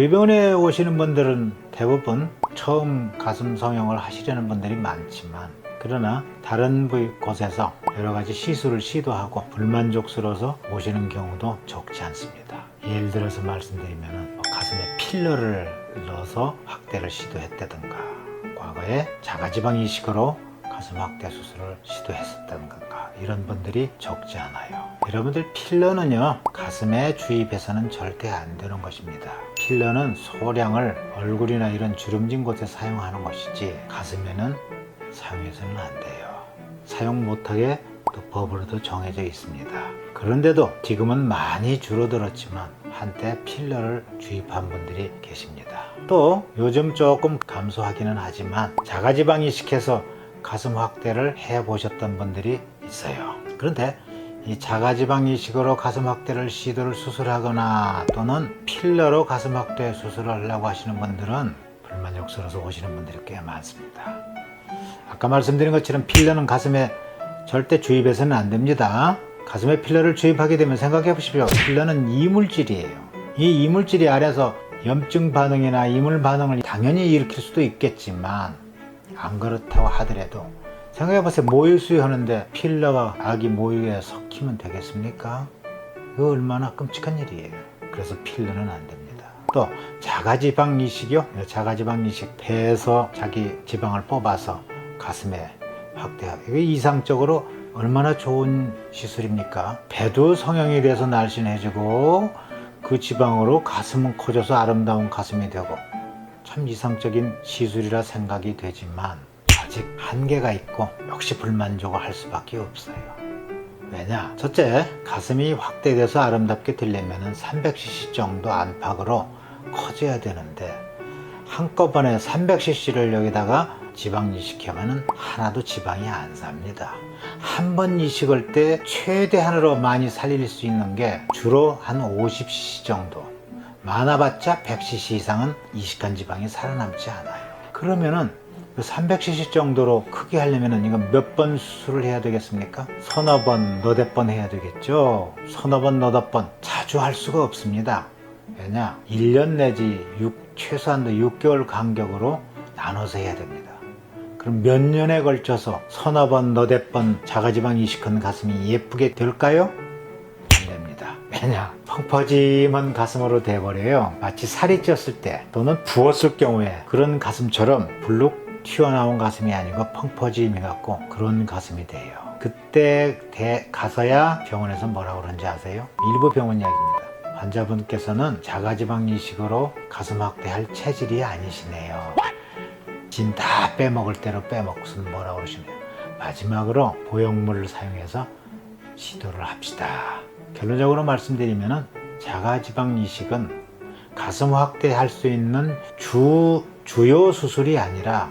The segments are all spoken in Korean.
저희 병원에 오시는 분들은 대부분 처음 가슴 성형을 하시려는 분들이 많지만 그러나 다른 부위 곳에서 여러 가지 시술을 시도하고 불만족스러워서 오시는 경우도 적지 않습니다. 예를 들어서 말씀드리면 뭐 가슴에 필러를 넣어서 확대를 시도했다든가 과거에 자가지방 이식으로 가슴 확대 수술을 시도했었다든가 이런 분들이 적지 않아요. 여러분들 필러는요 가슴에 주입해서는 절대 안 되는 것입니다. 필러는 소량을 얼굴이나 이런 주름진 곳에 사용하는 것이지 가슴에는 사용해서는 안 돼요. 사용 못하게 또 법으로도 정해져 있습니다. 그런데도 지금은 많이 줄어들었지만 한때 필러를 주입한 분들이 계십니다. 또 요즘 조금 감소하기는 하지만 자가지방 이식해서 가슴 확대를 해 보셨던 분들이 있어요. 그런데 이 자가지방 이식으로 가슴 확대를 시도를 수술하거나 또는 필러로 가슴 확대 수술을 하려고 하시는 분들은 불만족스러워서 오시는 분들이 꽤 많습니다. 아까 말씀드린 것처럼 필러는 가슴에 절대 주입해서는 안 됩니다. 가슴에 필러를 주입하게 되면 생각해 보십시오. 필러는 이물질이에요. 이 이물질이 안에서 염증 반응이나 이물 반응을 당연히 일으킬 수도 있겠지만 안 그렇다고 하더라도 생각해 보세요. 모유 수유하는데 필러가 아기 모유에 섞이면 되겠습니까? 이거 얼마나 끔찍한 일이에요. 그래서 필러는 안 됩니다. 또 자가지방 이식이요. 자가지방 이식 배에서 자기 지방을 뽑아서 가슴에 확대하고 이게 이상적으로 얼마나 좋은 시술입니까? 배도 성형이 돼서 날씬해지고 그 지방으로 가슴은 커져서 아름다운 가슴이 되고 참 이상적인 시술이라 생각이 되지만 아직 한계가 있고 역시 불만족을 할 수밖에 없어요. 왜냐? 첫째, 가슴이 확대돼서 아름답게 되려면 300cc 정도 안팎으로 커져야 되는데 한꺼번에 300cc를 여기다가 지방 이식하면은 하나도 지방이 안 삽니다. 한 번 이식할 때 최대한으로 많이 살릴 수 있는 게 주로 한 50cc 정도. 많아봤자 100cc 이상은 이식한 지방이 살아남지 않아요. 그러면은 300cc 정도로 크게 하려면은 이건 몇 번 수술을 해야 되겠습니까? 서너 번, 너댓 번 해야 되겠죠? 서너 번, 너댓 번 자주 할 수가 없습니다. 왜냐? 1년 내지 6, 최소한도 6개월 간격으로 나눠서 해야 됩니다. 그럼 몇 년에 걸쳐서 서너 번, 너댓 번 자가지방 이식한 가슴이 예쁘게 될까요? 안 됩니다. 왜냐? 펑퍼짐한 가슴으로 돼버려요. 마치 살이 쪘을 때 또는 부었을 경우에 그런 가슴처럼 불룩 튀어나온 가슴이 아니고 펑퍼짐해갖고 그런 가슴이 돼요. 그때 대- 가서야 병원에서 뭐라고 그러는지 아세요? 일부 병원 이야기입니다. 환자분께서는 자가지방 이식으로 가슴 확대할 체질이 아니시네요. 진 다 빼먹을 대로 빼먹고서 뭐라고 그러시네요. 마지막으로 보형물을 사용해서 시도를 합시다. 결론적으로 말씀드리면 자가지방 이식은 가슴 확대할 수 있는 주, 주요 수술이 아니라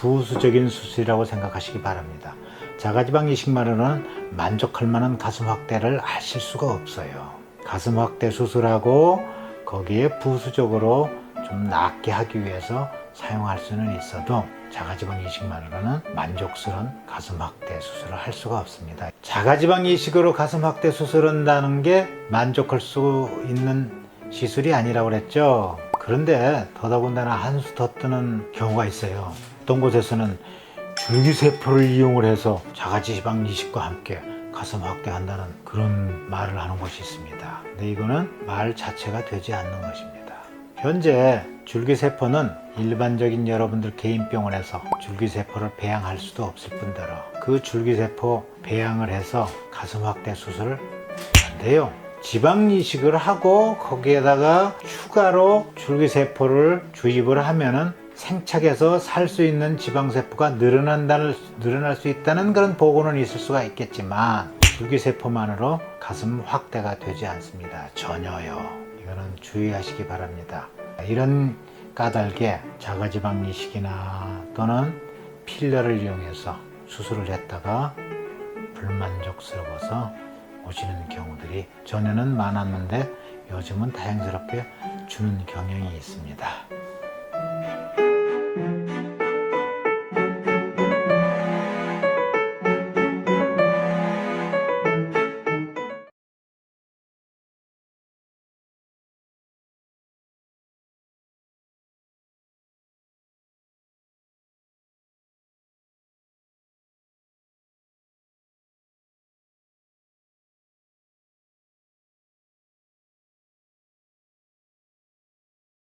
부수적인 수술이라고 생각하시기 바랍니다. 자가지방 이식만으로는 만족할 만한 가슴 확대를 하실 수가 없어요. 가슴 확대 수술하고 거기에 부수적으로 좀 낫게 하기 위해서 사용할 수는 있어도 자가지방 이식만으로는 만족스러운 가슴 확대 수술을 할 수가 없습니다. 자가지방 이식으로 가슴 확대 수술한다는 게 만족할 수 있는 시술이 아니라고 그랬죠. 그런데 더더군다나 한 수 더 뜨는 경우가 있어요. 어떤 곳에서는 줄기세포를 이용을 해서 자가지방 이식과 함께 가슴 확대한다는 그런 말을 하는 곳이 있습니다. 근데 이거는 말 자체가 되지 않는 것입니다. 현재 줄기세포는 일반적인 여러분들 개인 병원에서 줄기세포를 배양할 수도 없을 뿐더러 그 줄기세포 배양을 해서 가슴 확대 수술을 안 돼요. 지방 이식을 하고 거기에다가 추가로 줄기세포를 주입을 하면은 생착해서 살 수 있는 지방세포가 늘어난다는, 늘어날 수 있다는 그런 보고는 있을 수가 있겠지만 줄기세포만으로 가슴 확대가 되지 않습니다. 전혀요. 이거는 주의하시기 바랍니다. 이런 까닭에 자가지방 이식이나 또는 필러를 이용해서 수술을 했다가 불만족스러워서 오시는 경우들이 전에는 많았는데 요즘은 다행스럽게 주는 경향이 있습니다. thank you